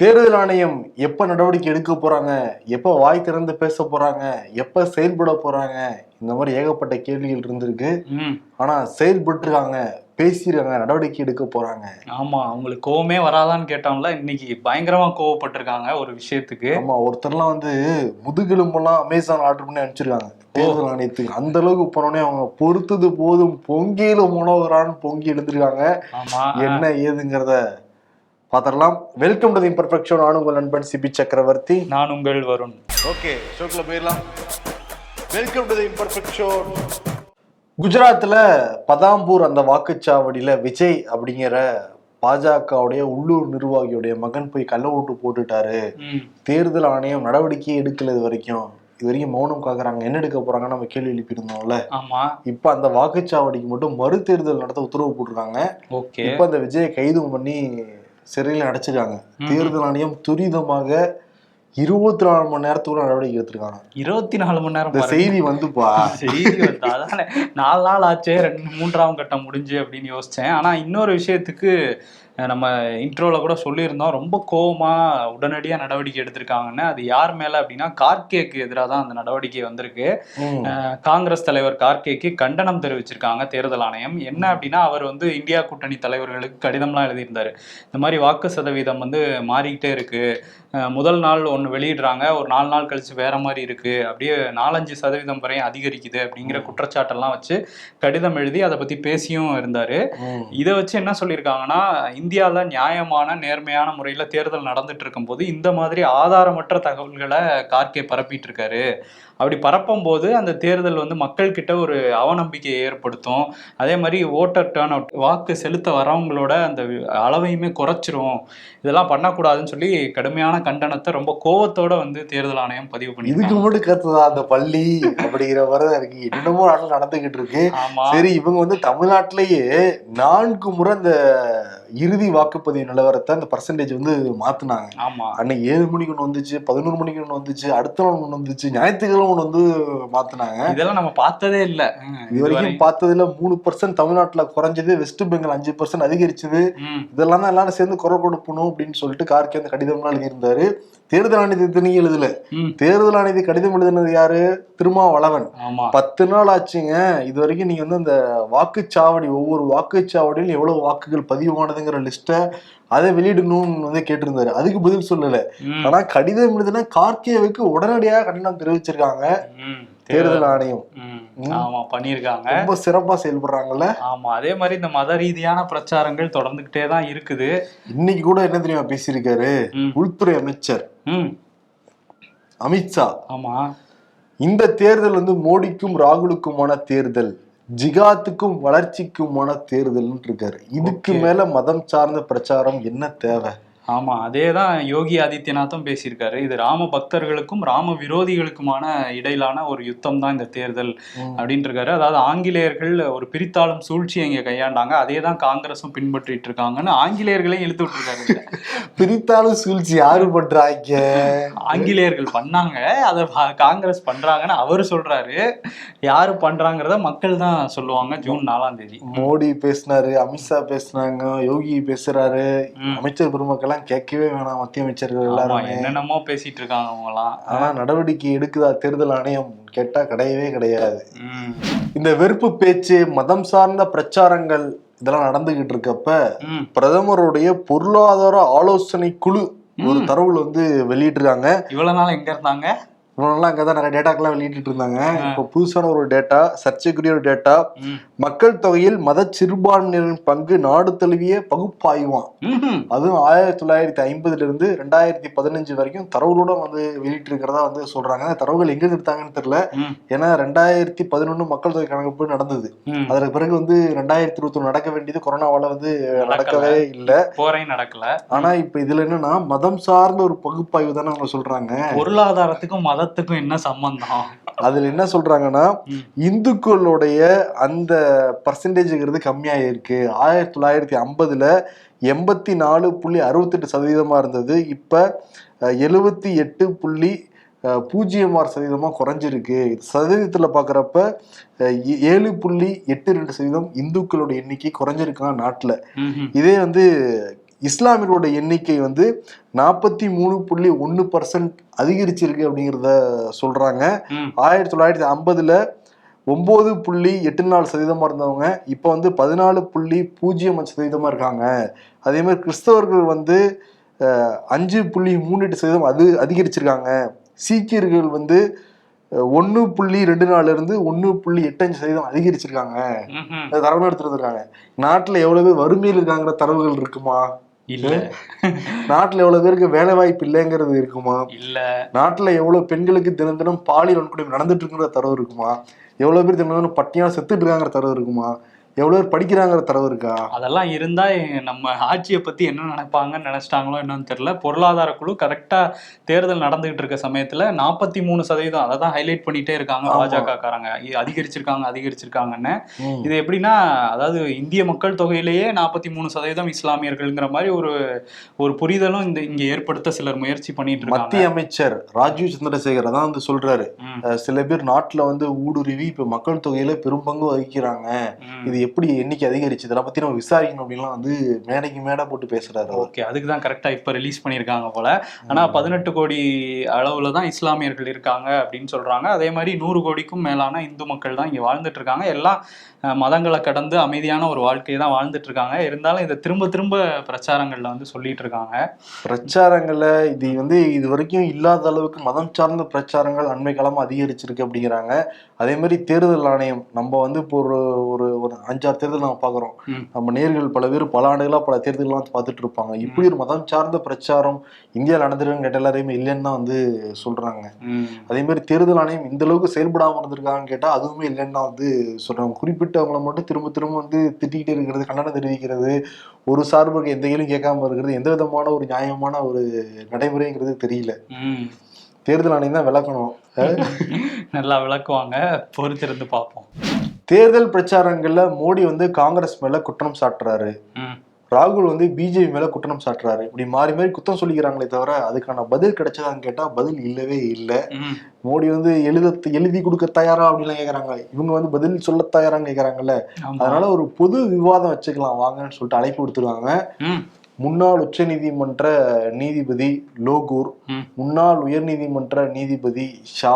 தேர்தல் ஆணையம் எப்ப நடவடிக்கை எடுக்க போறாங்க? எப்ப வாய் திறந்து பேச போறாங்க? எப்ப செயல்பட போறாங்க? இந்த மாதிரி ஏகப்பட்ட கேள்விகள் இருந்திருக்கு. ம். ஆனா செயல்பட்டுருக்காங்க பேசியிருக்காங்க நடவடிக்கை எடுக்க போறாங்க. ஆமா அவங்களுக்கு கோவமே வராதான்னு கேட்டோம்ல இன்னைக்கு பயங்கரமா கோவப்பட்டிருக்காங்க ஒரு விஷயத்துக்கு. ஆமா ஒருத்தர்லாம் வந்து முதுகெலும்பெல்லாம் அமேசான் ஆர்டர் பண்ணி அனுப்பிச்சிருக்காங்க. தேர்தல் ஆணையத்துக்கு. அந்த அளவுக்கு போனோடனே அவங்க பொறுத்தது போதும் பொங்கியில மனோகரான்னு பொங்கி எழுந்திருக்காங்க. என்ன ஏதுங்கிறத பாத்திரலாம் வெல்கம் டு இம்பர்ஃபெக்ஷன் நான் உங்கள் நண்பன் சிபி சக்கரவர்த்தி. நான் உங்கள் வருண். ஓகே ஷோக்குள்ள போயிடலாம். வெல்கம் டு இம்பர்ஃபெக்ஷன் குஜராத்ல பதாம்பூர் அந்த வாக்குச்சாவடியில விஜய் அப்படிங்கிற பாஜகவுடைய உள்ளூர் நிர்வாகியுடைய மகன் போய் கள்ள ஓட்டு போட்டுட்டாரு. தேர்தல் ஆணையம் நடவடிக்கையே எடுக்கல இது வரைக்கும். இது வரைக்கும் மௌனம் காக்குறாங்க. என்ன எடுக்க போறாங்கன்னு நம்ம கேள்வி எழுப்பியிருந்தோம்ல. ஆமா. இப்ப அந்த வாக்குச்சாவடிக்கு மட்டும் மறு தேர்தல் நடத்த உத்தரவு போட்டிருக்காங்க. ஓகே. இப்ப அந்த விஜயை கைது பண்ணி சிறையில் அடைச்சிருக்காங்க. தேர்தல் ஆணையம் துரிதமாக இருபத்தி நாலு மணி நேரத்துக்குள்ள நடவடிக்கை எடுத்திருக்காங்க. இருபத்தி நாலு மணி நேரம் இந்த. செய்தி வந்துப்பா. செய்தி வந்தா அதானே நாலு நாள் ஆச்சே ரெண்டு மூன்றாம் கட்டம் முடிஞ்சு அப்படின்னு யோசிச்சேன். ஆனா இன்னொரு விஷயத்துக்கு நம்ம இன்ட்ரோல கூட சொல்லியிருந்தோம். ரொம்ப கோவமா உடனடியா நடவடிக்கை எடுத்திருக்காங்கன்னு. அது யார் மேல அப்படின்னா கார்கேக்கு எதிராக தான் அந்த நடவடிக்கை வந்திருக்கு. காங்கிரஸ் தலைவர் கார்கேக்கு கண்டனம் தெரிவிச்சிருக்காங்க தேர்தல் ஆணையம். என்ன அப்படின்னா அவர் வந்து இந்தியா கூட்டணி தலைவர்களுக்கு கடிதம்லாம் எழுதியிருந்தாரு. இந்த மாதிரி வாக்கு சதவீதம் வந்து மாறிக்கிட்டே இருக்கு. அஹ், முதல் நாள் ஒன்று வெளியிடுறாங்க. ஒரு நாலு நாள் கழிச்சு வேற மாதிரி இருக்கு. அப்படியே நாலஞ்சு சதவீதம் வரையும் அதிகரிக்குது அப்படிங்கிற குற்றச்சாட்டெல்லாம் வச்சு கடிதம் எழுதி அதை பத்தி பேசியும் இருந்தாரு. இதை வச்சு என்ன சொல்லியிருக்காங்கன்னா இந்தியாவில் நியாயமான நேர்மையான முறையில் தேர்தல் நடந்துட்டு இருக்கும்போது இந்த மாதிரி ஆதாரமற்ற தகவல்களை கார்கே பரப்பிட்டு இருக்காரு. அப்படி பரப்பும் போது அந்த தேர்தல் வந்து மக்கள்கிட்ட ஒரு அவநம்பிக்கையை ஏற்படுத்தும். அதே மாதிரி ஓட்டர் டேர்ன் அவுட் வாக்கு செலுத்த வரவங்களோட அந்த அளவையுமே குறைச்சிரும். இதெல்லாம் பண்ணக்கூடாதுன்னு சொல்லி கடுமையான கண்டனத்தை ரொம்ப கோவத்தோட வந்து தேர்தல் ஆணையம் பதிவு இதுக்கு பண்ணியிருக்காங்க மட்டும் கத்துதா அந்த பள்ளி அப்படிங்கிற மாதிரிதான் இருக்கு. என்னமோ நாட்டில் நடந்துகிட்டு இருக்கு. சரி இவங்க வந்து தமிழ்நாட்டிலேயே நான்கு முறை இந்த இறுதி வாக்குப்பதிவு நிலவரத்தை அந்த பர்சன்டேஜ் வந்து மாத்துனாங்க. ஆமா. அன்னைக்கு ஏழு மணிக்கு ஒன்று வந்துச்சு பதினோரு மணிக்கு ஒன்று வந்துச்சு அடுத்த நாள் ஒன்று வந்துச்சு ஞாயிற்றுக்கிழமை ஒன்று வந்து மாத்துனாங்க. இதெல்லாம் நம்ம பார்த்ததே இல்லை. இது வரைக்கும் பார்த்ததுல மூணு பர்சன்ட் தமிழ்நாட்டுல குறைஞ்சது வெஸ்ட் பெங்கால் அஞ்சு பர்சன்ட் அதிகரிச்சது. இதெல்லாம் தான் எல்லாரும் சேர்ந்து குரல் கொடுக்கணும் அப்படின்னு சொல்லிட்டு கார்கே அந்த கடிதம்லாம் எழுதியிருந்தாரு. தேர்தல் ஆணையத்தை எழுதல. தேர்தல் ஆணையத்தை கடிதம் எழுதினது யாரு? திருமாவளவன். பத்து நாள் ஆச்சுங்க. இது வரைக்கும் நீங்க வந்து அந்த வாக்குச்சாவடி ஒவ்வொரு வாக்குச்சாவடியிலும் எவ்வளவு வாக்குகள் பதிவானதுங்கிற லிஸ்ட்டை அதை வெளியிடணும்னு வந்து கேட்டிருந்தாரு. அதுக்கு பதில் சொல்லல. ஆனா கடிதம் எழுதினா கார்கேவுக்கு உடனடியாக கண்டனம் தெரிவிச்சிருக்காங்க. தேர்தல் ஆணையம். ஆமா பண்ணியிருக்காங்க. ரொம்ப சிறப்பா செயல்படுறாங்கல்ல. ஆமா அதே மாதிரி இந்த மத ரீதியான பிரச்சாரங்கள் தொடர்ந்துகிட்டே தான் இருக்குது. இன்னைக்கு கூட என்ன தெரியுமா பேசியிருக்காரு. உள்துறை அமைச்சர். அமித்ஷா. ஆமா. இந்த தேர்தல் வந்து மோடிக்கும் ராகுலுக்குமான தேர்தல். ஜிகாத்துக்கும் வளர்ச்சிக்குமான தேர்தல்னு இருக்காரு இதுக்கு. மேல மதம் சார்ந்த பிரச்சாரம் என்ன தேவை ஆமா அதே தான் யோகி ஆதித்யநாத்தும் பேசியிருக்காரு. இது ராம பக்தர்களுக்கும் ராம விரோதிகளுக்குமான இடையிலான ஒரு யுத்தம் தான் இந்த தேர்தல். அப்படின்ட்டு இருக்காரு அதாவது ஆங்கிலேயர்கள் ஒரு பிரித்தாளும் சூழ்ச்சியை இங்க கையாண்டாங்க. அதே தான் காங்கிரஸும் பின்பற்றிட்டு இருக்காங்கன்னு ஆங்கிலேயர்களையும் இழுத்து விட்டுருக்காரு பிரித்தாலும் சூழ்ச்சி யாரு பண்றாங்க? ஆங்கிலேயர்கள் பண்ணாங்க. அதை காங்கிரஸ் பண்றாங்கன்னு அவரு சொல்றாரு. யாரு பண்றாங்கிறத மக்கள் தான் சொல்லுவாங்க ஜூன் நாலாம் தேதி. மோடி பேசினாரு அமித்ஷா பேசினாங்க யோகி பேசுறாரு. அமைச்சர் கேட்கவே வேணாம் மத்திய அமைச்சர்கள் எல்லாருமே. என்னென்னமோ பேசிட்டு இருக்காங்க அவங்க எல்லாம் ஆனா நடவடிக்கை எடுக்குதா தேர்தல் ஆணையம் கேட்டா கிடையவே கிடையாது. இந்த வெறுப்பு பேச்சு மதம் சார்ந்த பிரச்சாரங்கள் இதெல்லாம் நடந்துகிட்டு இருக்கப்ப பிரதமருடைய பொருளாதார ஆலோசனை குழு ஒரு தரவுல வந்து வெளியிட்டிருக்காங்க. இவ்வளவு நாள் எங்க இருந்தாங்க? இவனெல்லாம் அங்கதான் நிறைய டேட்டாக்கெல்லாம் வெளியிட்டு இருந்தாங்க. இப்போ புதுசான ஒரு டேட்டா சர்ச்சைக்குரிய ஒரு டேட்டா மக்கள் தொகையில் மத சிறுபான்மையினரின் பங்கு நாடு தழுவிய பகுப்பாய்வான். அதுவும் ஆயிரத்தி தொள்ளாயிரத்தி ஐம்பதுல இருந்து ரெண்டாயிரத்தி பதினஞ்சு வரைக்கும் தரவுகளோட வந்து வெளியிட்டு இருக்கிறதா வந்து சொல்றாங்க. அந்த தரவுகள் எங்க எடுத்தாங்கன்னு தெரியல. ஏன்னா ரெண்டாயிரத்தி பதினொன்னு மக்கள் தொகை கணக்கெடுப்பு நடந்தது. அதற்கு பிறகு வந்து ரெண்டாயிரத்தி இருபத்தி நடக்க வேண்டியது கொரோனாவால வந்து நடக்கவே இல்லை. போரையும் நடக்கல. ஆனா இப்ப இதுல என்னன்னா மதம் சார்ந்த ஒரு பகுப்பாய்வு தானே அவங்க சொல்றாங்க. பொருளாதாரத்துக்கும் மதத்துக்கும் என்ன சம்பந்தம்? அதுல என்ன சொல்றாங்கன்னா. இந்துக்களுடைய அந்த பர்சன்டேஜ்ங்கிறது கம்மியா இருக்கு ஆயிரத்தி தொள்ளாயிரத்தி ஐம்பதுல எண்பத்தி நாலு புள்ளி அறுபத்தெட்டு சதவீதமா இருந்தது. இப்ப எழுபத்தி எட்டு புள்ளி பூஜ்ஜியம் ஆறு சதவீதமா குறைஞ்சிருக்கு. சதவீதத்துல ஏ- ஏழு புள்ளி எட்டு ரெண்டு சதவீதம் இந்துக்களோட எண்ணிக்கை குறைஞ்சிருக்கான் நாட்டுல. இதே வந்து இஸ்லாமியர்களோட எண்ணிக்கை வந்து நாற்பத்தி மூணு புள்ளி ஒன்று பர்சன்ட் அதிகரிச்சிருக்கு அப்படிங்கிறத சொல்றாங்க. ம். ஆயிரத்தி தொள்ளாயிரத்தி ஐம்பதுல ஒன்பது புள்ளி எட்டு நாலு சதவீதமா இருந்தவங்க இப்போ வந்து பதினாலு புள்ளி பூஜ்ஜியம் அஞ்சு சதவீதமா இருக்காங்க. அதே மாதிரி கிறிஸ்தவர்கள் வந்து அஞ்சு புள்ளி மூணு எட்டு சதவீதம் அது அதிகரிச்சிருக்காங்க. சீக்கியர்கள் வந்து ஒன்று புள்ளி ரெண்டு நாலுல இருந்து ஒன்று புள்ளி எட்டு அஞ்சு சதவீதம் அதிகரிச்சிருக்காங்க. தரவு எடுத்துட்டு வந்திருக்காங்க. நாட்டுல எவ்வளவு வறுமையில் இருக்காங்கிற தரவுகள் இருக்குமா? இல்ல. நாட்டுல எவ்வளவு பேருக்கு வேலை வாய்ப்பு இல்லைங்கிறது இருக்குமா? இல்ல. நாட்டுல எவ்வளவு பெண்களுக்கு தினம் தினம் பாலியல் வன்கொடுமை நடந்துட்டு இருக்குங்கிற தரவு இருக்குமா? எவ்வளவு பேர் தினம் தினம் பட்டினியா செத்துட்டு இருக்காங்கிற தரவு இருக்குமா? எவ்வளவு பேர் படிக்கிறாங்கிற தரவு இருக்கா? அதெல்லாம் இருந்தா நம்ம ஆட்சியை பத்தி என்ன நினைப்பாங்கன்னு நினைச்சிட்டாங்களோ என்னன்னு தெரியல. பொருளாதார குழு கரெக்டா தேர்தல் நடந்துகிட்டு இருக்க சமயத்துல நாற்பத்தி மூணு சதவீதம் அதை தான் ஹைலைட் பண்ணிட்டே இருக்காங்க. பாஜக காரங்க அதிகரிச்சிருக்காங்க அதிகரிச்சிருக்காங்கன்னு. இது எப்படின்னா அதாவது இந்திய மக்கள் தொகையிலேயே நாற்பத்தி மூணு சதவீதம் இஸ்லாமியர்கள்ங்கிற மாதிரி ஒரு ஒரு புரிதலும் இந்த இங்க ஏற்படுத்த சிலர் முயற்சி பண்ணிட்டு இருக்காங்க. மத்திய அமைச்சர் ராஜீவ் சந்திரசேகர் தான் வந்து சொல்றாரு. சில பேர் நாட்டுல வந்து ஊடுருவி இப்ப மக்கள் தொகையில பெரும்பங்கு வகிக்கிறாங்க. இது எப்படி எண்ணிக்கை அதிகரிச்சு இதெல்லாம் பத்தி நம்ம விசாரிக்கணும் அப்படின்லாம் வந்து மேடைக்கு மேடை போட்டு பேசுறாரு. ஓகே அதுக்கு தான் கரெக்டாக இப்போ ரிலீஸ் பண்ணியிருக்காங்க போல. ஆனால் பதினெட்டு கோடி அளவில் தான் இஸ்லாமியர்கள் இருக்காங்க அப்படின்னு சொல்கிறாங்க அதே மாதிரி நூறு கோடிக்கும் மேலான இந்து மக்கள் தான் இங்கே வாழ்ந்துட்டு இருக்காங்க. எல்லாம் மதங்களை கடந்து அமைதியான ஒரு வாழ்க்கையை தான் வாழ்ந்துட்டு இருக்காங்க இருந்தாலும் இதை திரும்ப திரும்ப பிரச்சாரங்களில் வந்து சொல்லிட்டு இருக்காங்க பிரச்சாரங்கள்ல இது வந்து இது வரைக்கும் இல்லாத அளவுக்கு மதம் சார்ந்த பிரச்சாரங்கள் அண்மை காலமா அதிகரிச்சிருக்கு அப்படிங்கிறாங்க. அதே மாதிரி தேர்தல் ஆணையம் நம்ம வந்து இப்போ ஒரு ஒரு ஒரு அஞ்சாறு தேர்தல் நம்ம பாக்குறோம் ம். நம்ம நேர்கள் பல பேர் பல ஆண்டுகளா பல தேர்தல்லாம் பார்த்துட்டு இருப்பாங்க இப்படி ஒரு மதம் சார்ந்த பிரச்சாரம் இந்தியாவில் நடந்திருக்குன்னு கேட்ட எல்லாரையுமே இல்லைன்னு தான் வந்து சொல்றாங்க. ம், அதே மாதிரி தேர்தல் ஆணையம் இந்த அளவுக்கு செயல்படாம இருந்திருக்காங்கன்னு கேட்டா அதுவுமே இல்லைன்னு தான் வந்து சொல்றாங்க. குறிப்பிட்டவங்களை மட்டும் திரும்ப திரும்ப வந்து திட்டிக்கிட்டே இருக்கிறது கண்டனம் தெரிவிக்கிறது ஒரு சார்புக்கு எந்த கேள்வியும் கேட்காம இருக்கிறது எந்த விதமான ஒரு நியாயமான ஒரு நடைமுறைங்கிறது தெரியல. தேர்தல் ஆணையம் தான் விளக்கணும். நல்லா விளக்குவாங்க. பொறுத்திருந்து பார்ப்போம். தேர்தல் பிரச்சாரங்கள்ல மோடி வந்து காங்கிரஸ் மேல குற்றம் சாட்டுறாரு. ராகுல் வந்து பிஜேபி மேல குற்றம் சாட்டுறாரு. இப்படி மாறி மாறி குற்றம் சொல்லிக்கிறாங்களே தவிர அதுக்கான பதில் கிடைச்சதான்னு கேட்டா பதில் இல்லவே இல்லை. மோடி வந்து எழுத எழுதி கொடுக்க தயாரா அப்படின்லாம் கேக்குறாங்க. இவங்க வந்து பதில் சொல்ல தயாரான்னு கேக்குறாங்கல்ல. அதனால ஒரு பொது விவாதம் வச்சுக்கலாம் வாங்கன்னு சொல்லிட்டு அழைப்பு கொடுத்துருக்காங்க முன்னாள் உச்சநீதிமன்ற நீதிபதி லோகூர். முன்னாள் உயர்நீதிமன்ற நீதிபதி ஷா.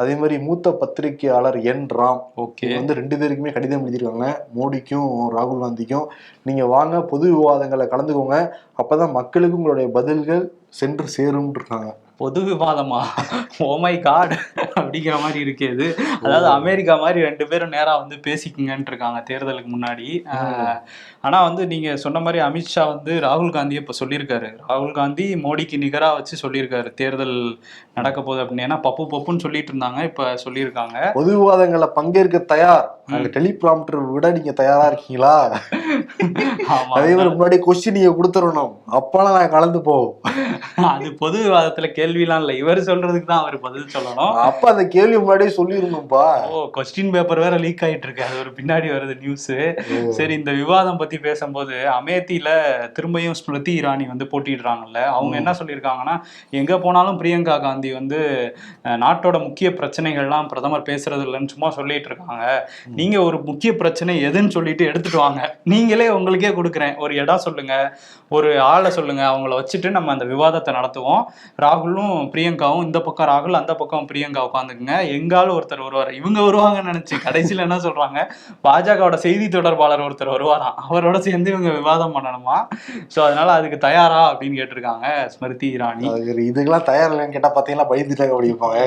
அதே மாதிரி மூத்த பத்திரிகையாளர் என் ராம். ஓகே. வந்து ரெண்டு பேருக்குமே கடிதம் எழுதியிருக்காங்க. மோடிக்கும் ராகுல் காந்திக்கும். நீங்க வாங்க பொது விவாதங்களை கலந்துக்கோங்க. அப்பதான் மக்களுக்கு உங்களுடைய பதில்கள் சென்று சேரும் இருக்காங்க பொது விவாதமா ஓமை காட் அப்படிங்கிற மாதிரி இருக்கு இது. அதாவது அமெரிக்கா மாதிரி ரெண்டு பேரும் நேரா வந்து பேசிக்குங்கன்னு இருக்காங்க தேர்தலுக்கு முன்னாடி. ஆஹ், ஆனா வந்து நீங்க சொன்ன மாதிரி அமித்ஷா வந்து ராகுல் காந்தியை இப்ப சொல்லியிருக்காரு. ராகுல் காந்தி மோடிக்கு நிகரா வச்சு சொல்லியிருக்காரு. தேர்தல் நடக்க போகுது அப்படின்னு. ஏன்னா பப்பு பப்புன்னு சொல்லிட்டு இருந்தாங்க இப்ப சொல்லியிருக்காங்க. பொது விவாதங்களை பங்கேற்க தயார். டெலிபிராம்டர் விட நீங்க தயாரா இருக்கீங்களா? அதே மாதிரி முன்னாடி கொஸ்டின் நீங்க கொடுத்துடணும் அப்பெல்லாம் நான் கலந்து போ. அது பொது விவாதத்துல கேள்விலாம் இல்ல. இவர் சொல்றதுக்கு தான் அவர் பதில் சொல்லணும். அப்ப அந்த கேள்வி முன்னாடியே சொல்லிடணும்பா. ஓ கொஸ்டின் பேப்பர் வேற லீக் ஆயிட்டு இருக்கு அது ஒரு பின்னாடி வருது நியூஸ் சரி இந்த விவாதம் பத்தி பேசும்போது அமேத்தியில திரும்பியும் ஸ்மிருதி இரானி வந்து போட்டிடுறாங்கல்ல அவங்க என்ன சொல்லியிருக்காங்கன்னா எங்க போனாலும் பிரியங்கா காந்தி வந்து நாட்டோட முக்கிய பிரச்சனைகள்லாம் பிரதமர் பேசுறது இல்லைன்னு சும்மா சொல்லிட்டு இருக்காங்க. நீங்க ஒரு முக்கிய பிரச்சனை எதுன்னு சொல்லிட்டு எடுத்துட்டு வாங்க. நீங்களே உங்களுக்கே கொடுக்குறேன். ஒரு இடம் சொல்லுங்க ஒரு ஆளை சொல்லுங்க அவங்கள வச்சுட்டு நம்ம அந்த விவாதத்தை நடத்துவோம். ராகுலும் பிரியங்காவும் இந்த பக்கம் ராகுல் அந்த பக்கம் பிரியங்கா உட்காந்துக்குங்க. எங்காலும் ஒருத்தர் வருவார். இவங்க வருவாங்கன்னு நினைச்சு கடைசியில என்ன சொல்றாங்க? பாஜகவோட செய்தி தொடர்பாளர் ஒருத்தர் வருவாராம். அவரோட சேர்ந்து இவங்க விவாதம் பண்ணணுமா? சோ அதனால அதுக்கு தயாரா அப்படின்னு கேட்டிருக்காங்க ஸ்மிருதி அது இதுக்கெல்லாம் தயார் இல்லைன்னு கேட்டா பாத்தீங்கன்னா பயந்துட்டாங்க அப்படிப்பாங்க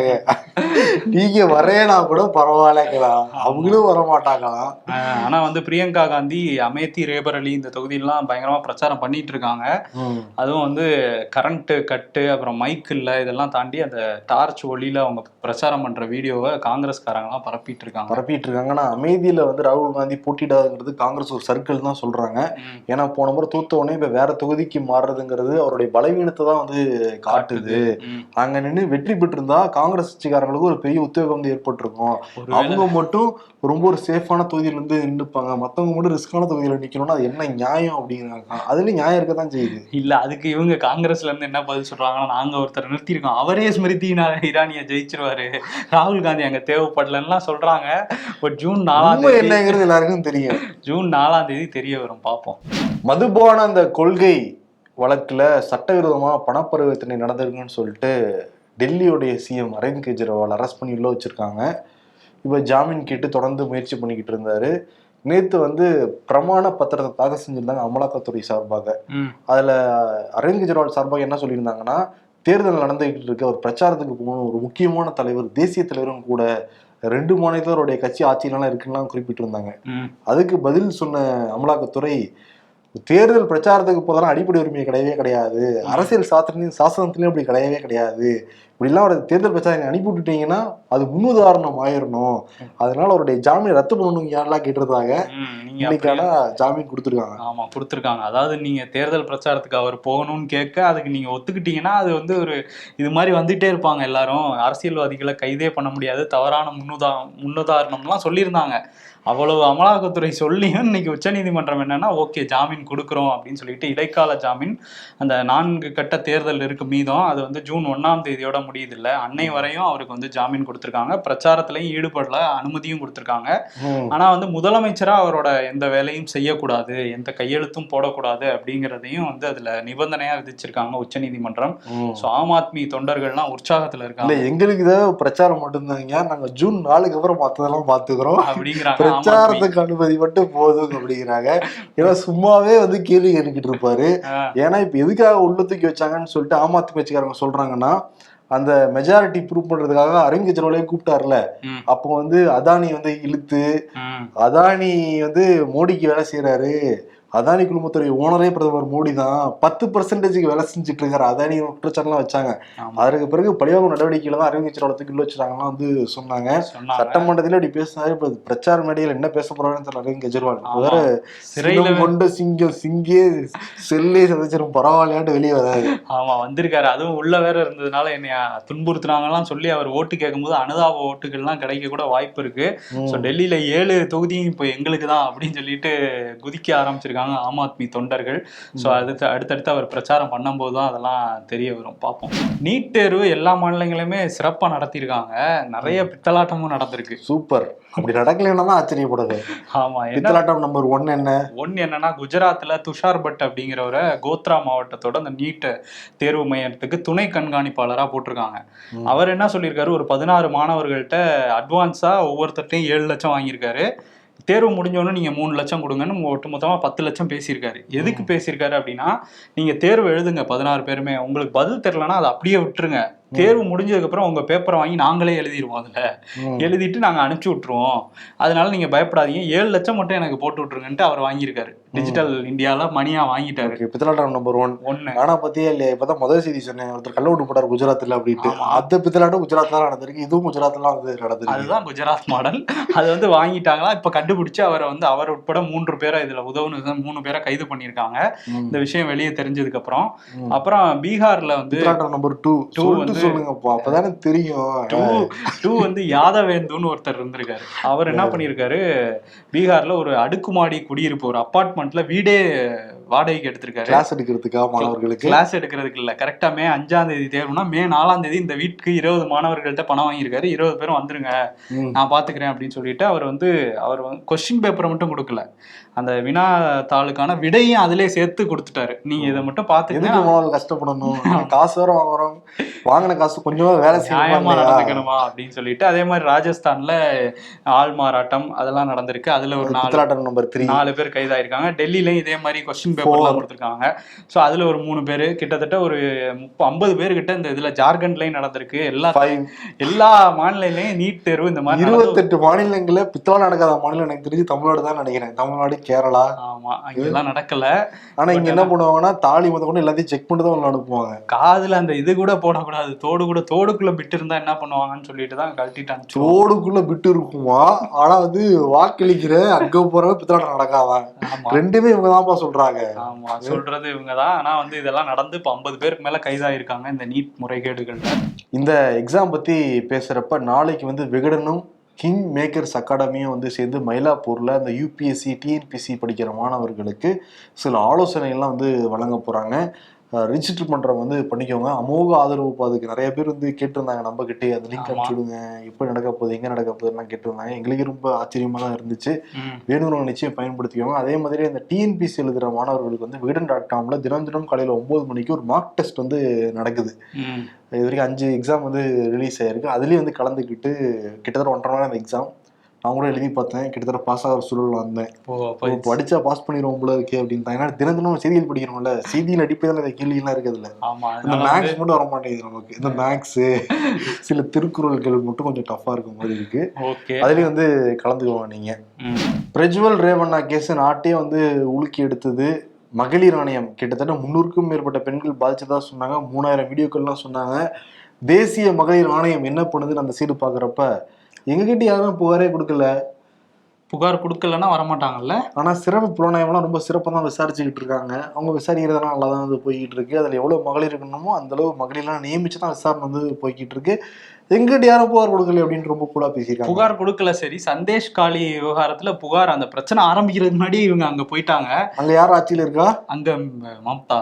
நீங்க வரேனா கூட பரவாயில்லங்களா அவங்களும் வர மாட்டாங்களாம் ஆனா வந்து பிரியங்கா காந்தி அமேத்தி ரேபரலி இந்த தொகுதியெல்லாம் பயங்கரமா பிரச்சாரம் பண்ணிட்டு இருக்காங்க. அதுவும் வந்து கரண்ட் கட்டு அப்புறம் மைக் இல்ல இதெல்லாம் தாண்டி அந்த டார்ச் ஒளியில அவங்க பிரச்சாரம் பண்ற வீடியோவை காங்கிரஸ்காரங்கலாம் பரப்பிட்டு இருக்காங்க பரப்பிட்டு இருக்காங்க ஆனா அமைதியில வந்து ராகுல் காந்தி போட்டியிடாதுங்கிறது காங்கிரஸ் ஒரு சர்க்கிள் தான் சொல்றாங்க. ஏன்னா போன முறை தூத்த உடனே இப்ப வேற தொகுதிக்கு மாறுறதுங்கிறது அவருடைய பலவீனத்தை தான் வந்து காட்டுது. அங்க நின்று வெற்றி பெற்றிருந்தா காங்கிரஸ் கட்சிக்காரங்களுக்கு ஒரு பெரிய உத்வேகம் வந்து ஏற்பட்டிருக்கும். அவங்க மட்டும் ரொம்ப ஒரு சேஃபான தொகுதியில இருந்து நின்றுப்பாங்க மத்தவங்க மட்டும் ரிஸ்கான தொகுதியில நிக்கணும்னா அது என்ன நியாயம் அப்படிங்கிறாங்க அதுலயும் நியாயம் இருக்கதான் செய்யுது. இல்ல அதுக்கு இவங்க காங்கிரஸ்ல இருந்து என்ன பதில் சொல்றாங்கன்னா நாங்க ஒருத்தர் நிறுத்தியிருக்கோம். அவரே ஸ்மிருதி இரா- இரானிய ஜெயிச்சிருவாரு. ராகுல் காந்தி அங்க தேவைப்படலன்னுலாம் சொல்றாங்க. பட் ஜூன் நாலாம் தேதி என்னங்கிறது எல்லாருக்கும் தெரியும். ஜூன் நாலாம் தேதி தெரிய வரும் பார்ப்போம் மதுபான அந்த கொள்கை வழக்குல சட்டவிரோதமா பணப்பரிவர்த்தனை நடந்திருக்குன்னு சொல்லிட்டு டெல்லியோடைய சிஎம் அரவிந்த் கெஜ்ரிவால் அரெஸ்ட் பண்ணி உள்ள வச்சிருக்காங்க. இப்போ ஜாமீன் கேட்டு தொடர்ந்து முயற்சி பண்ணிக்கிட்டு இருந்தாரு. நேத்து வந்து பிரமாண பத்திரத்தை தாக்கல் செஞ்சிருந்தாங்க அமலாக்கத்துறை சார்பாக. அதுல அரவிந்த் கெஜ்ரிவால் சார்பாக என்ன சொல்லியிருந்தாங்கன்னா தேர்தல் நடந்துகிட்டு இருக்க ஒரு பிரச்சாரத்துக்கு போகணும் ஒரு முக்கியமான தலைவர் தேசிய தலைவரும் கூட ரெண்டு மாநிலத்தவருடைய கட்சி ஆட்சியிலாம் இருக்குன்னு குறிப்பிட்டிருந்தாங்க. ம். அதுக்கு பதில் சொன்ன அமலாக்கத்துறை தேர்தல் பிரச்சாரத்துக்கு போதெல்லாம் அடிப்படை உரிமை கிடையவே கிடையாது. அரசியல் சாஸ்திரத்திலையும் சாசனத்திலையும் அப்படி கிடையவே கிடையாது. இப்படிலாம் ஒரு தேர்தல் பிரச்சாரம் அனுப்பி விட்டுட்டீங்கன்னா அது முன்னுதாரணம் ஆயிரணும். அதனால அவருடைய ஜாமீன் ரத்து பண்ணணும் யாரெல்லாம் கேட்டிருந்தாங்க இன்னைக்கான ஜாமீன் கொடுத்துருக்காங்க. ஆமா கொடுத்துருக்காங்க. அதாவது நீங்க தேர்தல் பிரச்சாரத்துக்கு அவர் போகணும்னு கேட்க அதுக்கு நீங்க ஒத்துக்கிட்டீங்கன்னா அது வந்து ஒரு இது மாதிரி வந்துட்டே இருப்பாங்க எல்லாரும். அரசியல்வாதிகளை கைதே பண்ண முடியாது. தவறான முன்னுதா முன்னுதாரணம்லாம் சொல்லியிருந்தாங்க. அவ்வளவு அமலாக்கத்துறை சொல்லியும் இன்னைக்கு உச்சநீதிமன்றம் என்னன்னா ஓகே ஜாமீன் கொடுக்குறோம் அப்படின்னு சொல்லிட்டு இடைக்கால ஜாமீன் அந்த நான்கு கட்ட தேர்தல் இருக்கு மீதம் அது வந்து ஜூன் ஒன்னாம் தேதியோட முடியுது இல்ல அன்னை வரையும் அவருக்கு வந்து ஜாமீன் கொடுத்துருக்காங்க. பிரச்சாரத்திலையும் ஈடுபடல அனுமதியும் கொடுத்துருக்காங்க. ஆனா வந்து முதலமைச்சரா அவரோட எந்த வேலையும் செய்யக்கூடாது எந்த கையெழுத்தும் போடக்கூடாது அப்படிங்கிறதையும் வந்து அதுல நிபந்தனையா விதிச்சிருக்காங்க உச்சநீதிமன்றம். சோ ஆம் ஆத்மி தொண்டர்கள்லாம் உற்சாகத்துல இருக்காங்க. எங்களுக்கு இதை பிரச்சாரம் மட்டும்தாங்க. நாங்க ஜூன் நாலுக்கு அப்புறம் மத்ததெல்லாம் பாத்துக்கிறோம். அப்படிங்கிறாங்க. பிரச்சாரத்துக்கு அனுமதி மட்டும் போதும் அப்படிங்கிறாங்க. ஏன்னா சும்மாவே வந்து கேள்வி கேட்டுக்கிட்டு இருப்பாரு. ஏன்னா இப்ப எதுக்காக உள்ள தூக்கி வச்சாங்கன்னு சொல்லிட்டு ஆம் ஆத்மி கட்சிக்காரங்க சொல்றாங்கன்னா அந்த மெஜாரிட்டி ப்ரூவ் பண்றதுக்காக அரவிந்த் கெஜ்ரிவாலே கூப்பிட்டாருல. அப்போ வந்து அதானி வந்து இழுத்து அதானி வந்து மோடிக்கு வேலை செய்யறாரு அதானி குழுமத்துடைய ஓனரே பிரதமர் மோடி தான் பத்து பர்சன்டேஜுக்கு வேலை செஞ்சுட்டு இருக்காரு அதானி குற்றச்சாட்டுலாம் வச்சாங்க. அதற்கு பிறகு பழிவாங்கும் நடவடிக்கையில தான் அரவிந்த் உள்ள வச்சிருக்காங்கலாம் வந்து சொன்னாங்க. சட்டமன்றத்துல இப்படி பேசினாரு. இப்ப பிரச்சார மேடையில என்ன பேச போறாருன்னு தெரியல. அரவிந்த் கெஜ்ரிவால். வேற சிறையில கொண்ட சிங்கம் சிங்கே செல்லே சதைச்சிரும் பரவாயில்லையாட்டு வெளியே வராது ஆமா வந்திருக்காரு. அதுவும் உள்ள வேற இருந்ததுனால என்னைய துன்புறுத்துனாங்கலாம் சொல்லி அவர் ஓட்டு கேட்கும்போது அனுதாப ஓட்டுகள்லாம் கிடைக்க கூட வாய்ப்பு இருக்கு. ஸோ டெல்லியில ஏழு தொகுதியும் இப்போ எங்களுக்கு தான் அப்படின்னு சொல்லிட்டு குதிக்க ஆரம்பிச்சிருக்காங்க. ஆம் ஆத்மி தொண்டர்கள். ஸோ அடுத்து அடுத்தடுத்து அவர் பிரச்சாரம் பண்ணும்போது தான் அதெல்லாம் தெரிய வரும். பார்ப்போம். நீட் தேர்வு எல்லா மாநிலங்களுமே சிறப்பாக நடத்தியிருக்காங்க. நிறைய பித்தலாட்டமும் நடந்திருக்கு. சூப்பர். அப்படி நடக்கலைன்னா தான் ஆச்சரியப்படுது. ஆமா பித்தலாட்டம் நம்பர் ஒன் என்ன? ஒன்று என்னன்னா குஜராத்ல துஷார் பட் அப்படிங்கிறவரை கோத்ரா மாவட்டத்தோட அந்த நீட் தேர்வு மையத்துக்கு துணை கண்காணிப்பாளரா போட்டிருக்காங்க. அவர் என்ன சொல்லியிருக்காரு? ஒரு பதினாறு மாணவர்கள்ட்ட அட்வான்ஸா ஒவ்வொருத்தர்ட்டையும் ஏழு லட்சம் வாங்கியிருக்காரு. தேர்வு முடிஞ்சோன்னு நீங்க மூணு லட்சம் கொடுங்கன்னு ஒட்டுமொத்தமா பத்து லட்சம் பேசியிருக்காரு. எதுக்கு பேசியிருக்காரு அப்படின்னா நீங்க தேர்வு எழுதுங்க பதினாறு பேருமே. உங்களுக்கு பதில் தெரியலன்னா அதை அப்படியே விட்டுருங்க. தேர்வு முடிஞ்சதுக்கு அப்புறம் உங்க பேப்பரை வாங்கி நாங்களே எழுதிடுவோம் அதுல. எழுதிட்டு நாங்க அனுப்பிச்சு விட்டுருவோம். அதனால நீங்க பயப்படாதீங்க. ஏழு லட்சம் மட்டும் எனக்கு போட்டு விட்டுருங்கன்ட்டு அவர் வாங்கியிருக்காரு. டிஜிட்டல் இந்தியால மணியா வாங்கிட்டாரு. பித்தலாட்டம் நம்பர் ஒன் ஒண்ணு. ஆனா பத்தியே இல்லையா இப்பதான் முதல் செய்தி சொன்னேன். ஒருத்தர் கள்ள விட்டு போட்டார் குஜராத்ல அப்படின்ட்டு. அந்த பித்தலாட்டம் குஜராத்ல தான் நடந்திருக்கு. இதுவும் குஜராத்ல தான் வந்து நடந்திருக்கு. அதுதான் குஜராத் மாடல் அது வந்து வாங்கிட்டாங்களா? இப்ப கண்டுபிடிச்சு அவரை வந்து அவர் உட்பட மூன்று பேரை இதுல உதவுனது மூணு பேரை கைது பண்ணியிருக்காங்க. ம். இந்த விஷயம் வெளியே தெரிஞ்சதுக்கு அப்புறம். அப்புறம் பீகார்ல வந்து நம்பர் டூ சொல்லிட்டு வந்து- சொல்லுங்கப்பா. அப்பதானே தெரியும். டூ டூ வந்து யாதவேந்துன்னு ஒருத்தர் இருந்திருக்காரு. அவர் என்ன பண்ணியிருக்காரு? பீகார்ல ஒரு அடுக்குமாடி குடியிருப்பு ஒரு அப்பார்ட்மெண்ட்ல வீடே வாடகைக்கு எடுத்திருக்காரு. கிளாஸ் எடுக்கிறதுக்கா மாணவர்களுக்கு? கிளாஸ் எடுக்கிறதுக்கு இல்ல. கரெக்டா மே அஞ்சாம் தேதி தேர்வுனா மே நாலாம் தேதி இந்த வீட்டுக்கு இருபது மாணவர்கள்ட்ட பணம் வாங்கியிருக்காரு. இருபது பேரும் வந்துருங்க. நான் பாத்துக்கிறேன் அப்படின்னு சொல்லிட்டு அவர் வந்து அவர் வந்து கொஸ்டின் பேப்பரை மட்டும் கொடுக்கல. அந்த வினா தாளுக்கான விடையும் அதிலே சேர்த்து கொடுத்துட்டாரு. நீங்க இதை மட்டும் மாணவர்கள் கஷ்டப்படணும்? காசு வேற வாங்குறோம். வாங்கின காசு கொஞ்சமா வேலை நியாயமா? நடந்துக்கணுமா அப்படின்னு சொல்லிட்டு அதே மாதிரி ராஜஸ்தான்ல ஆள் மாறாட்டம் அதெல்லாம் நடந்திருக்கு. அதுல ஒரு நாலு நம்பர் நாலு பேர் கைதாயிருக்காங்க. டெல்லியிலயும் இதே மாதிரி கொஸ்டின் பேப்பர்லாம் கொடுத்துருக்காங்க. ஸோ அதுல ஒரு மூணு பேர் கிட்டத்தட்ட ஒரு முப்ப ஐம்பது பேர் கிட்ட இந்த இதுல ஜார்க்கண்ட்லயும் நடந்திருக்கு. எல்லா எல்லா மாநிலங்களையும் நீட் தேர்வு இந்த மாதிரி இருபத்தெட்டு மாநிலங்கள்ல பித்தளா நடக்காத மாநிலம் எனக்கு தெரிஞ்சு தமிழ்நாடு தான் நினைக்கிறேன். தமிழ்நாடு கேரளா. ஆமா அங்கெல்லாம் நடக்கல. ஆனா இங்க என்ன பண்ணுவாங்கன்னா தாலி முத கொண்டு எல்லாத்தையும் செக் பண்ணிட்டு தான் அனுப்புவாங்க காதுல அந்த இது கூட போடக்கூடாது. தோடு கூட தோடுக்குள்ள பிட்டு இருந்தா என்ன பண்ணுவாங்கன்னு சொல்லிட்டு தான் கழட்டிட்டு அனுப்பிச்சு தோடுக்குள்ள பிட்டு இருக்குமா? ஆனா வந்து வாக்களிக்கிற அங்க போறவங்க பித்தலாட்டம் நடக்காதான் ரெண்டுமே இவங்க தான்ப்பா சொல்றாங்க. ஆமா சொல்றது இவங்கதான். ஆனா வந்து இதெல்லாம் நடந்து இப்ப ஐம்பது பேருக்கு மேல கைதாயிருக்காங்க இந்த நீட் முறைகேடுகள்ல. இந்த எக்ஸாம் பத்தி பேசுறப்ப நாளைக்கு வந்து விகடனும் கிங் மேக்கர்ஸ் அகாடமியும் வந்து சேர்ந்து மயிலாப்பூர்ல அந்த யூபிஎஸ்சி டிஎன்பிசி படிக்கிற மாணவர்களுக்கு சில ஆலோசனைகள்லாம் வந்து வழங்க போறாங்க. ரிஜிஸ்டர் பண்றவங்க வந்து பண்ணிக்கோங்க. அமோக ஆதரவு இப்போ அதுக்கு நிறைய பேர் வந்து கேட்டிருந்தாங்க நம்ம கிட்டே அந்த லிங்க் ஆமா. அனுப்பிச்சு விடுங்க எப்போ நடக்க போகுது எங்க நடக்க போகுதுலாம் கேட்டிருந்தாங்க. எங்களுக்கு ரொம்ப ஆச்சரியமா தான் இருந்துச்சு. வேணுங்கிறவங்க நிச்சயம் பயன்படுத்திக்கோங்க. அதே மாதிரி இந்த டிஎன்பிசி எழுதுற மாணவர்களுக்கு வந்து விகடன் டாட் காம்ல தினம் தினம் காலையில ஒன்பது மணிக்கு ஒரு மார்க் டெஸ்ட் வந்து நடக்குது. இது வரைக்கும் அஞ்சு எக்ஸாம் வந்து ரிலீஸ் ஆயிருக்கு. அதுலயும் வந்து கலந்துக்கிட்டு கிட்டத்தட்ட ஒன்றரை மணி நேரம் அந்த எக்ஸாம் நான் கூட எழுதி பார்த்தேன். கிட்டத்தட்ட பாஸ் ஆகிற சூழல் வந்தேன். படிச்சா பாஸ் பண்ணிடுவோம் போல இருக்கே அப்படின்னு. ஏன்னா தினம் தினம் செய்திகள் படிக்கிறோம்ல செய்தியில் அடிப்படையில் இந்த கேள்வியெல்லாம் இருக்குதுல்ல? இந்த மேக்ஸ் மட்டும் வர மாட்டேங்குது நமக்கு. இந்த மேக்ஸ் சில திருக்குறள்கள் மட்டும் கொஞ்சம் டஃப்பா இருக்கும் மாதிரி இருக்கு. அதுலயும் வந்து கலந்துக்குவோம் நீங்க. ம். பிரஜ்வல் ரேவண்ணா கேஸ் நாட்டையே வந்து உலுக்கி எடுத்தது மகளிர் ஆணையம். கிட்டத்தட்ட முன்னூறுக்கும் மேற்பட்ட பெண்கள் பாதிச்சதா சொன்னாங்க. மூணாயிரம் வீடியோக்கள்லாம் சொன்னாங்க. தேசிய மகளிர் ஆணையம் என்ன பண்ணுதுன்னு அந்த சைடு பாக்குறப்ப எங்ககிட்ட யாரும் புகாரே கொடுக்கல. புகார் கொடுக்கலன்னா வரமாட்டாங்கல்ல? ஆனா சிறப்பு புலனாய்வுலாம் ரொம்ப சிறப்பாக தான் விசாரிச்சுக்கிட்டு இருக்காங்க. அவங்க விசாரிக்கிறதெல்லாம் நல்லா தான் வந்து போய்கிட்டு இருக்கு. அதுல எவ்வளவு மகளிர் இருக்கணுமோ அந்த அளவு மகளிர்லாம் நியமிச்சு தான் விசாரணை வந்து போய்கிட்டு இருக்கு. எங்கிட்ட யாரும் புகார் கொடுக்கல அப்படின்னு ரொம்ப கூலா பேசியிருக்காங்க. புகார் கொடுக்கல சரி. சந்தேஷ் காளி விவகாரத்துல புகார் அந்த பிரச்சனை ஆரம்பிக்கிறதுக்கு முன்னாடி இவங்க அங்க போயிட்டாங்க. அங்க யார் ஆட்சியில இருக்கா? அங்க மம்தா.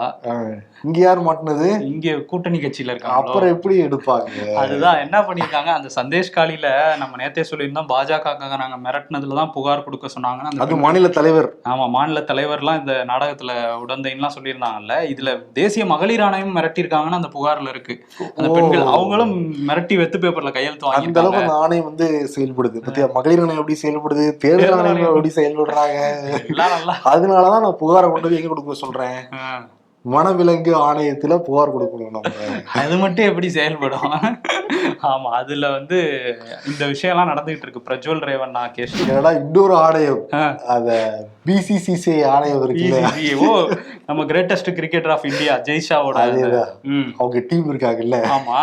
இங்க யார் மாட்டினது? இங்க கூட்டணி கட்சியில இருக்காங்க. அப்புறம் எப்படி எடுப்பாங்க? அதுதான் என்ன பண்ணிருக்காங்க அந்த சந்தேஷ் காலில நம்ம நேத்தே சொல்லியிருந்தோம் பாஜக நாங்க மிரட்டினதுல தான் புகார் கொடுக்க சொன்னாங்கன்னு அது மாநில தலைவர். ஆமா மாநில தலைவர்லாம் இந்த நாடகத்துல உடந்தைன்லாம் சொல்லியிருந்தாங்கல்ல இதுல தேசிய மகளிர் ஆணையம் மிரட்டியிருக்காங்கன்னு அந்த புகார்ல இருக்கு. அந்த. பெண்கள் அவங்களும் மிரட்டி வெத்து பேப்பர்ல கையெழுத்து அந்த வாங்கியிருக்காங்க அளவுக்கு அந்த ஆணையம் வந்து செயல்படுது. பத்தியா மகளிர் ஆணையம் எப்படி செயல்படுது? தேர்தல் ஆணையம். எப்படி செயல்படுறாங்க? அதனாலதான் நான் புகாரை கொண்டு போய் எங்க கொடுக்க சொல்றேன். வனவிலங்கு ஆணையத்துல புகார் கொடுக்கணும் நம்ம. அது மட்டும் எப்படி செயல்படும்? ஆமா அதுல வந்து இந்த விஷயம்லாம் நடந்துகிட்டு இருக்கு. பிரஜ்வல் ரேவண்ணா கேஸ் என்னடா இன்னொரு ஆணையம். அத பிசிசிசி ஆணையம். ஓ நம்ம கிரேட்டஸ்ட் கிரிக்கெட்டர் ஆஃப் இந்தியா ஜெய்ஷாவோட அவங்க டீம் இருக்காங்கல்ல? ஆமா.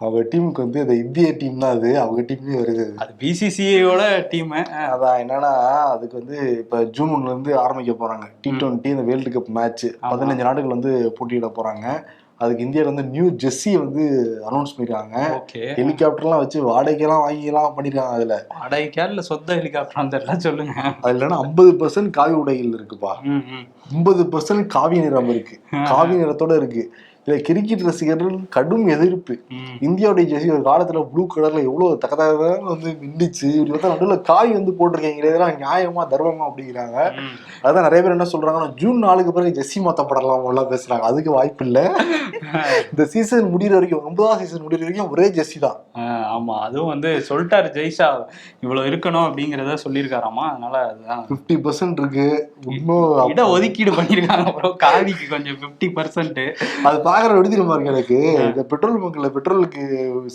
அவங்க டீமுக்கு வந்து இந்த இந்திய டீம் தான் அது அவங்க டீம்லயும் வருது. அது. பிசிசிஐயோட டீம். அதான் என்னன்னா அதுக்கு வந்து இப்ப ஜூன் ஒண்ணுல இருந்து ஆரம்பிக்க போறாங்க. டி டுவெண்ட்டி இந்த வேர்ல்டு கப் மேட்ச். பதினஞ்சு நாடுகள் வந்து போட்டியிட போறாங்க. அதுக்கு இந்தியால வந்து நியூ ஜெர்சி வந்து அனௌன்ஸ் பண்ணிருக்காங்க. ஓகே. ஹெலிகாப்டர்லாம் வச்சு வாடகைலாம் வாங்கிலாம் பண்ணிருக்காங்க அதுல. வாடகைக்கா இல்ல சொந்த ஹெலிகாப்டர் தெரியல சொல்லுங்க. அது இல்லைன்னா ஐம்பது பர்சன்ட் காவி உடைகள் இருக்குப்பா. ஐம்பது பர்சன்ட் காவி நிறம் இருக்கு. காவி நிறத்தோட இருக்கு. இதுல கிரிக்கெட் ரசிகர்கள் கடும் எதிர்ப்பு. இந்தியாவுடைய ஜெர்சி ஒரு காலத்துல ப்ளூ கலர்ல எவ்வளவு தக்கதாக வந்து மின்னுச்சு இப்படி பார்த்தா நடுவுல காவி வந்து போட்டிருக்கீங்க இதெல்லாம் நியாயமா தர்மமா அப்படிங்கிறாங்க. அதான் நிறைய பேர் என்ன சொல்றாங்கன்னா ஜூன் நாலுக்கு பிறகு ஜெர்சி மாத்தப்படலாம் எல்லாம் பேசுறாங்க. அதுக்கு வாய்ப்பு இல்ல. இந்த சீசன் முடியிற வரைக்கும் ஒன்பதாம் சீசன் முடியிற வரைக்கும் ஒரே ஜெர்சி தான். ஆமா. அதுவும் வந்து சொல்லிட்டாரு ஜெய்ஷா. இவ்வளவு இருக்கணும் அப்படிங்கறத சொல்லியிருக்காராமா? அதனால அதுதான். பிப்டி பர்சன்ட் இருக்கு. இன்னும் இட ஒதுக்கீடு பண்ணிருக்காங்க அப்புறம் காவிக்கு கொஞ்சம் பிப்டி பர்சன்ட் அது இருக்கு எனக்கு இந்த பெட்ரோல் பங்க்ல பெட்ரோலுக்கு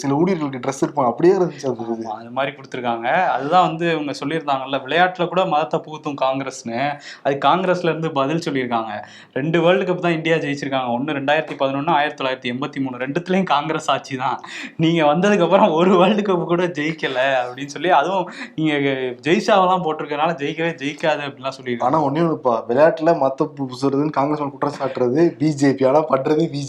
சில ஊழியர்களுக்கு ட்ரெஸ் இருப்பாங்க அப்படியே இருந்துச்சு அது மாதிரி கொடுத்துருக்காங்க. அதுதான் வந்து இவங்க சொல்லியிருந்தாங்கல்ல விளையாட்டுல கூட மதத்தை புகுத்தும் காங்கிரஸ்னு. அது காங்கிரஸ்ல இருந்து பதில் சொல்லியிருக்காங்க. ரெண்டு வேர்ல்டு கப் தான் இந்தியா ஜெயிச்சிருக்காங்க. ஒன்னு ரெண்டாயிரத்தி பதினொன்னு ஆயிரத்தி தொள்ளாயிரத்தி எண்பத்தி மூணு. ரெண்டுத்துலயும் காங்கிரஸ் ஆட்சி தான். நீங்க வந்ததுக்கு அப்புறம் ஒரு வேர்ல்டு கப் கூட ஜெயிக்கல அப்படின்னு சொல்லி அதுவும் நீங்க ஜெய்ஷாவெல்லாம் போட்டிருக்கனால ஜெயிக்கவே ஜெயிக்காது அப்படிலாம் சொல்லியிருக்காங்க. ஆனா ஒண்ணே ஒண்ணுப்பா விளையாட்டுல மத்த சொல்றதுன்னு காங்கிரஸ் குற்றம் சாட்டுறது பிஜேபி ஆனா பண்றது பிஜேபி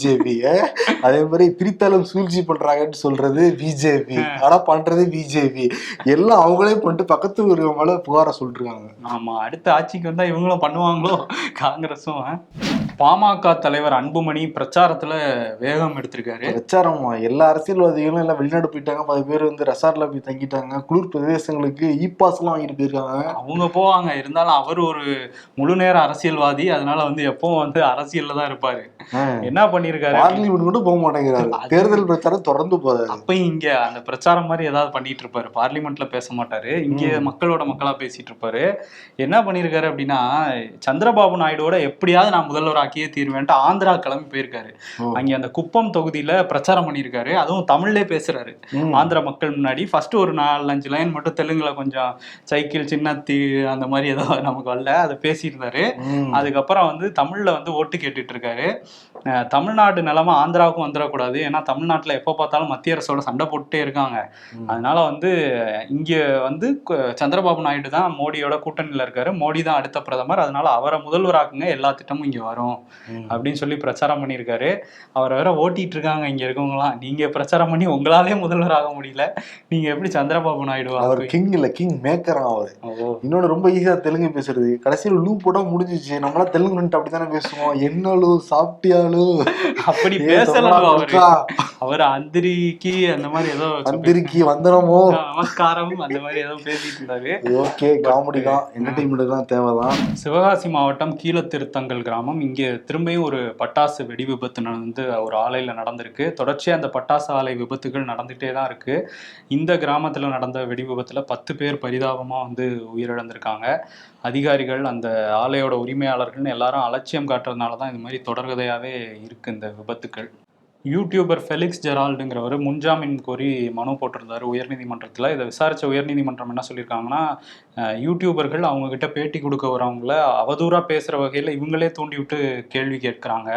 அதே மாதிரி பிரித்தாலும் சூழ்ச்சி பண்றாங்கன்னு சொல்றது பிஜேபி ஆனா பண்றது பிஜேபி எல்லாம் அவங்களே பண்ணிட்டு பக்கத்து ஒரு மேல புகார சொல்லிருக்காங்க ஆமா அடுத்த ஆட்சிக்கு வந்தா இவங்களும் பண்ணுவாங்களோ? காங்கிரஸும்? பாமக தலைவர் அன்புமணி பிரச்சாரத்துல வேகம் எடுத்திருக்காரு. பிரச்சாரமா எல்லா அரசியல்வாதிகளும் எல்லாம் வெளிநாடு போயிட்டாங்க. பல பேர் வந்து ரெசார்ட்ல போய் தங்கிட்டாங்க. குளிர் பிரதேசங்களுக்கு இ பாஸ் எல்லாம் வாங்கிட்டு போயிருக்காங்க. அவங்க போவாங்க. இருந்தாலும் அவர் ஒரு முழு நேர அரசியல்வாதி. அதனால வந்து எப்பவும் வந்து அரசியல்ல தான் இருப்பாரு. என்ன பண்ணிருக்காரு? பார்லிமெண்ட் கூட போக மாட்டேங்கிறாரு. தேர்தல் பிரச்சாரம் தொடர்ந்து போறாரு அப்பயும் இங்க அந்த பிரச்சாரம் மாதிரி ஏதாவது பண்ணிட்டு இருப்பாரு. பார்லிமெண்ட்ல பேச மாட்டாரு. இங்க மக்களோட மக்களா பேசிட்டு இருப்பாரு. என்ன பண்ணிருக்காரு அப்படின்னா சந்திரபாபு நாயுடுவோட எப்படியாவது நான் முதல்வர் ஆக்கியே தீர்வேன்ட்டு ஆந்திரா கிளம்பி போயிருக்காரு. அங்க அந்த குப்பம் தொகுதியில பிரச்சாரம் பண்ணியிருக்காரு. அதுவும் தமிழ்லே பேசுறாரு. ஆந்திர மக்கள் முன்னாடி ஃபர்ஸ்ட் ஒரு நாலு அஞ்சு லைன் மட்டும் தெலுங்குல கொஞ்சம் சைக்கிள் சின்னத்தி அந்த மாதிரி ஏதோ நமக்கு வரல. அதை பேசியிருந்தாரு. அதுக்கப்புறம் வந்து தமிழ்ல வந்து ஓட்டு கேட்டுட்டு இருக்காரு. தமிழ்நாடு நிலைமை ஆந்திராவுக்கும் வந்துடக்கூடாது. ஏன்னா தமிழ்நாட்டுல எப்போ பார்த்தாலும் மத்திய அரசோட சண்டை போட்டுட்டே இருக்காங்க. அதனால வந்து இங்க வந்து சந்திரபாபு நாயுடு தான் மோடியோட கூட்டணியில இருக்காரு. மோடி தான் அடுத்த பிரதமர். அதனால அவரை முதல்வராக்குங்க. எல்லா திட்டமும் இங்க வரும். அப்படின்னு சொல்லி பிரச்சாரம் பண்ணியிருக்காரு. அவரை வேற ஓட்டிட்டு இருக்காங்க இங்க இருக்கவங்களாம் நீங்க பிரச்சாரம் பண்ணி உங்களாலே முதல்வர் ஆக முடியல. நீங்க எப்படி சந்திரபாபு நாயுடு அவர் கிங் இல்ல கிங் மேக்கரா அவர். ஓ. இன்னொன்னு ரொம்ப ஈஸியா தெலுங்கு பேசுறது. கடைசியில் லூ போட்டா முடிஞ்சிச்சு. நம்மளாம் தெலுங்கு அப்படித்தானே பேசுவோம். என்னலு சாப்பிட்டியாலு தமிழு அப்படி பேசலாம் அவரு. அந்திரிக்கு அந்த மாதிரி ஏதோ வந்திருக்கி வந்தனமோ? நமஸ்காரம் அந்த மாதிரி ஏதோ பேசிட்டு இருந்தாரு. ஓகே காமெடி தான். என்டர்டைன்மெண்ட் தான் தேவைதான். சிவகாசி மாவட்டம் கீழத்திருத்தங்கல் கிராமம். இங்கே திரும்பியும் ஒரு பட்டாசு வெடி விபத்து வந்து ஒரு ஆலையில் நடந்திருக்கு. தொடர்ச்சியாக அந்த பட்டாசு ஆலை விபத்துகள் நடந்துகிட்டே தான் இருக்கு. இந்த கிராமத்தில் நடந்த வெடி விபத்தில் பத்து பேர் பரிதாபமாக வந்து உயிரிழந்திருக்காங்க. அதிகாரிகள் அந்த ஆலையோட உரிமையாளர்கள்னு எல்லாரும் அலட்சியம் காட்டுறதுனால தான் இது மாதிரி தொடர்கதையாகவே இருக்குது இந்த விபத்துக்கள். யூடியூபர் ஃபெலிக்ஸ் ஜெரால்டுங்கிறவர் முன்ஜாமீன் கோரி மனு போட்டிருந்தாரு உயர்நீதிமன்றத்தில். இதை விசாரித்த உயர்நீதிமன்றம் என்ன சொல்லியிருக்காங்கன்னா யூடியூபர்கள் அவங்க கிட்ட பேட்டி கொடுக்க வரவங்கள அவதூறாக பேசுகிற வகையில் இவங்களே தூண்டி விட்டு கேள்வி கேட்குறாங்க.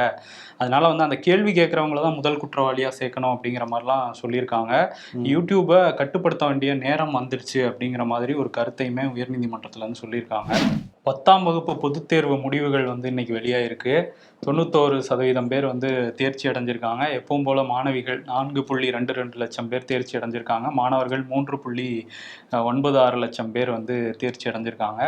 அதனால வந்து அந்த கேள்வி கேட்குறவங்கள தான் முதல் குற்றவாளியாக சேர்க்கணும் அப்படிங்கிற மாதிரிலாம் சொல்லியிருக்காங்க. ம். யூடியூப்பை கட்டுப்படுத்த வேண்டிய நேரம் வந்துருச்சு அப்படிங்கிற மாதிரி ஒரு கருத்தையுமே உயர்நீதிமன்றத்தில் வந்து சொல்லியிருக்காங்க. பத்தாம் வகுப்பு பொதுத் தேர்வு முடிவுகள் வந்து இன்னைக்கு வெளியாயிருக்கு. தொண்ணூத்தோரு சதவீதம் பேர் வந்து தேர்ச்சி அடைஞ்சிருக்காங்க. எப்பவும் போல மாணவிகள் நான்கு புள்ளி ரெண்டு ரெண்டு லட்சம் பேர் தேர்ச்சி அடைஞ்சிருக்காங்க. மாணவர்கள் மூன்று புள்ளி ஒன்பது ஆறு லட்சம் பேர் வந்து தேர்ச்சி அடைஞ்சிருக்காங்க.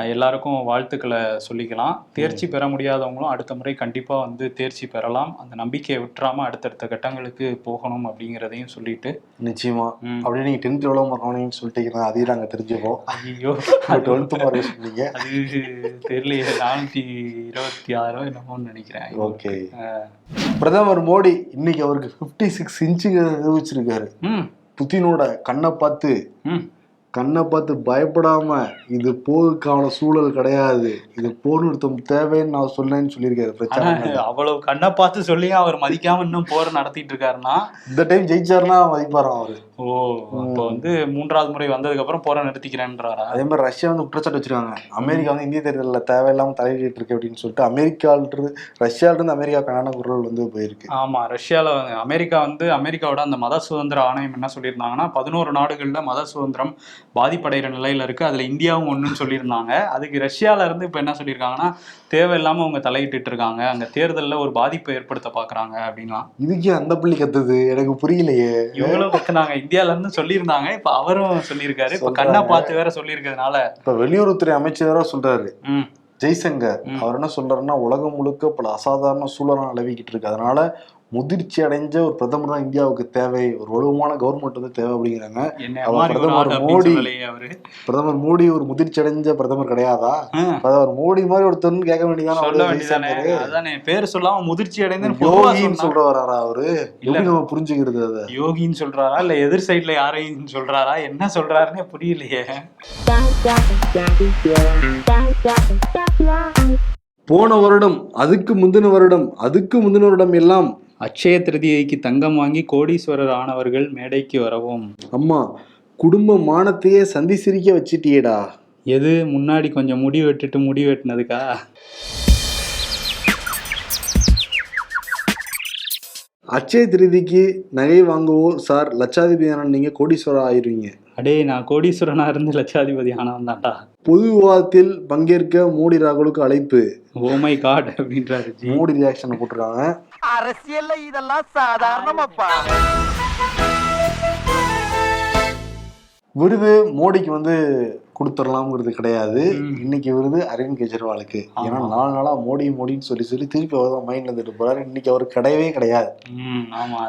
எல்லாருக்கும் வாழ்த்துக்களை சொல்லிக்கலாம். தேர்ச்சி பெற முடியாதவங்களும் அடுத்த முறை கண்டிப்பாக வந்து தேர்ச்சி பெறலாம். அந்த நம்பிக்கையை விட்டுறாம அடுத்தடுத்த கட்டங்களுக்கு போகணும் அப்படிங்கிறதையும் சொல்லிட்டு. நிச்சயமா. ம். அப்படியே நீங்க டென்த் எவ்வளவு மார்க் சொல்லிட்டீங்கன்னா அதையும் நாங்க தெரிஞ்சுப்போம். ஐயோ டுவெல்த் மார்க் சொன்னீங்க அது தெரியலையே. நானூற்றி இருபத்தி ஆறோ என்னமோன்னு நினைக்கிறேன். ஓகே. பிரதமர் மோடி இன்னைக்கு அவருக்கு 56 சிக்ஸ் இன்ச்சுங்க நிரூபிச்சிருக்காரு. ம். புத்தினோட கண்ணை பார்த்து கண்ணை பார்த்து பயப்படாம இது போருக்கான சூழல் கிடையாது. இது போர் நிறுத்தம் தேவைன்னு நான் சொன்னேன்னு சொல்லியிருக்காரு ஆனா பிரச்சாரம் அவ்வளவு கண்ணை பார்த்து சொல்லியும் அவர் மதிக்காம இன்னும் போர் நடத்திட்டு இருக்காருன்னா இந்த டைம் ஜெயிச்சாருன்னா மதிப்பாராம் அவரு. ஓ அப்போ வந்து மூன்றாவது முறை வந்ததுக்கு அப்புறம் போரை நிறுத்திக்கிறேன்றாரா? அதே மாதிரி ரஷ்யா வந்து குற்றச்சாட்டு வச்சிருக்காங்க. அமெரிக்கா வந்து இந்திய தேர்தலில் தேவையில்லாம தலையிட்டு இருக்கு அப்படின்னு சொல்லிட்டு அமெரிக்கால ரஷ்யால இருந்து அமெரிக்கா கனான குரல் வந்து போயிருக்கு. ஆமா ரஷ்யால அமெரிக்கா வந்து அமெரிக்காவோட அந்த மத சுதந்திர ஆணையம் என்ன சொல்லியிருந்தாங்கன்னா பதினோரு நாடுகள்ல மத சுதந்திரம் பாதிப்படைகிற நிலையில இருக்கு. அதுல இந்தியாவும் ஒண்ணுன்னு சொல்லியிருந்தாங்க. அதுக்கு ரஷ்யால இருந்து இப்ப என்ன சொல்லியிருக்காங்கன்னா தேவையில்லாம அவங்க தலையிட்டு இருக்காங்க. அங்க தேர்தல்ல ஒரு பாதிப்பை ஏற்படுத்த பாக்குறாங்க அப்படின்லாம். இதுக்கே அந்த புள்ளி கத்துது. எனக்கு புரியலையே. இவங்களும் கத்துனாங்க. இந்தியால இருந்து சொல்லியிருந்தாங்க. இப்ப அவரும் சொல்லியிருக்காரு. இப்ப கண்ணை. பார்த்து வேற சொல்லியிருக்கிறதுனால. இப்ப வெளியுறவுத்துறை அமைச்சரா சொல்றாரு. ம். ஜெய்சங்கர். அவர் என்ன சொல்றாருன்னா உலகம் முழுக்க பல அசாதாரண சூழலாம் நிலவிக்கிட்டு இருக்கு. அதனால முதிர்ச்சி அடைஞ்ச ஒரு பிரதமர் தான் இந்தியாவுக்கு தேவை. ஒரு வலுவான கவர்மெண்ட் வந்து தேவை அப்படிங்கிறாங்க. பிரதமர் மோடி. பிரதமர் மோடி ஒரு முதிர்ச்சி அடைஞ்ச பிரதமர் கிடையாதா? பிரதமர் மோடி மாதிரி ஒருத்தர் கேட்க சொல்ல வேண்டியதான. பேர் சொல்லாம முதிர்ச்சி அடைந்து யோகின்னு சொல்ற வராரா அவரு? எப்படி நம்ம புரிஞ்சுக்கிறது அதை? யோகின்னு சொல்றாரா? இல்ல எதிர் சைடுல யாரையும் சொல்றாரா? என்ன சொல்றாருன்னே புரியலையே. போன வருடம் அதுக்கு முந்தின வருடம் அதுக்கு முந்தின வருடம் எல்லாம் அட்சய திருதியைக்கு தங்கம் வாங்கி கோடீஸ்வரர் ஆனவர்கள் மேடைக்கு வரவும். அம்மா குடும்ப மானத்தையே சந்தி சிரிக்க வச்சிட்டியேடா. எது முன்னாடி கொஞ்சம் முடி வெட்டுட்டு முடி வெட்டினதுக்கா? அட்சய திருதிக்கு நகை வாங்குவோர் சார் லட்சாதிபதியான நீங்க கோடீஸ்வரர் ஆயிருவீங்க. அடே நான் கோடீஸ்வரனா இருந்து லட்சாதிபதி ஆனவன் தான்டா பொது விவாதத்தில் பங்கேற்க மோடி ராகுலுக்கு அழைப்பு. ஓ மை காட் அப்படின்றாரு மோடி ரியாக்ஷன் போட்டிருக்காங்க. அரசியல்ல இதெல்லாம் சாதாரணமாப்பா. விருது மோடிக்கு வந்து கொடுத்துடலாம்ங்கிறது கிடையாது. இன்னைக்கு விருது அரவிந்த் கெஜ்ரிவாலுக்கு. ஏன்னா. நாலு நாளா மோடி மோடின்னு சொல்லி சொல்லி திருப்பி அவர் தான் மைண்ட்ல இருந்துட்டு போறாரு. இன்னைக்கு அவர் கிடையவே கிடையாது.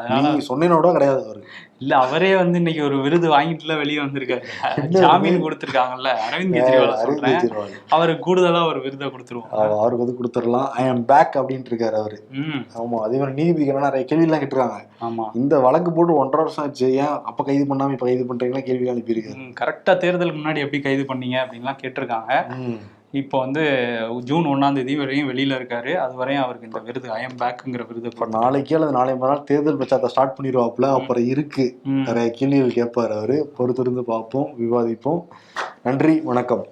நீங்க சொன்னீனோட கிடையாது அவருக்கு. இல்ல அவரே வந்து இன்னைக்கு ஒரு விருது வாங்கிட்டுல வெளியே வந்திருக்காரு. ஜாமீன் கொடுத்திருக்காங்கல்ல அரவிந்த் கெஜ்ரிவால் சொல்றேன். அவருக்கு கூடுதலா ஒரு விருதை கொடுத்துருவோம். அவ- அவருக்கு வந்து கொடுத்துடலாம். ஐ எம் பேக் அப்படின்ட்டு இருக்காரு அவரு. ஆமா அதே மாதிரி நீதிபதிக்கு நிறைய கேள்விலாம் கேட்டிருக்காங்க. ஆமா. இந்த வழக்கு போட்டு ஒன்றரை வருஷம் ஆச்சு. ஏன் அப்ப கைது பண்ணாம இப்ப கைது பண்றீங்களா? கேள்வி அனுப்பியிருக்காரு கரெக்டா தேர்தலுக்கு முன்னாடி எப்படி கைது பண்ணீங்க அப்படின்லாம் கேட்டிருக்காங்க. இப்போ வந்து ஜூன் ஒன்னாம் தேதி வரையும் வெளியில இருக்காரு. அது வரையும் அவருக்கு இந்த விருது ஐஎம் பேக்குங்கிற விருது இப்ப நாளைக்கே அல்லது நாளை மறுநாள் தேர்தல் பிரச்சாரத்தை ஸ்டார்ட் பண்ணிடுவாப்புல. அப்புறம் இருக்கு. நிறைய கேள்விகள் கேட்பாரு அவரு. பொறுத்திருந்து பார்ப்போம் விவாதிப்போம். நன்றி வணக்கம்.